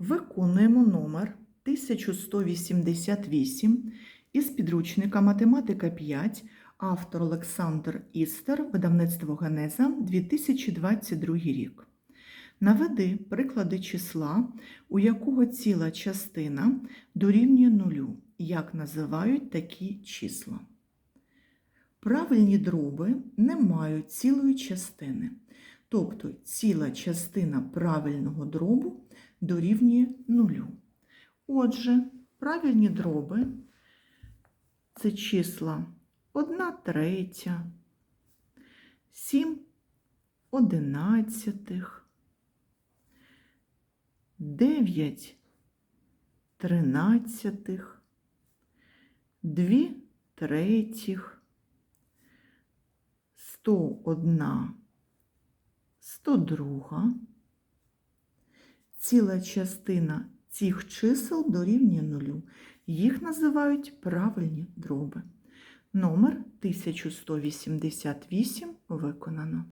Виконуємо номер 1188 із підручника Математика 5, автор Олександр Істер, видавництво Генеза, 2022 рік. Наведи приклади числа, у якого ціла частина дорівнює нулю. Як називають такі числа? Правильні дроби не мають цілої частини. Тобто ціла частина правильного дробу дорівнює нулю. Отже, правильні дроби це числа 1 третя, 7 одинадцятих, 9 тринадцятих, 2 третіх, 101 102. Ціла частина цих чисел дорівнює нулю. Їх називають правильні дроби. Номер 1188 виконано.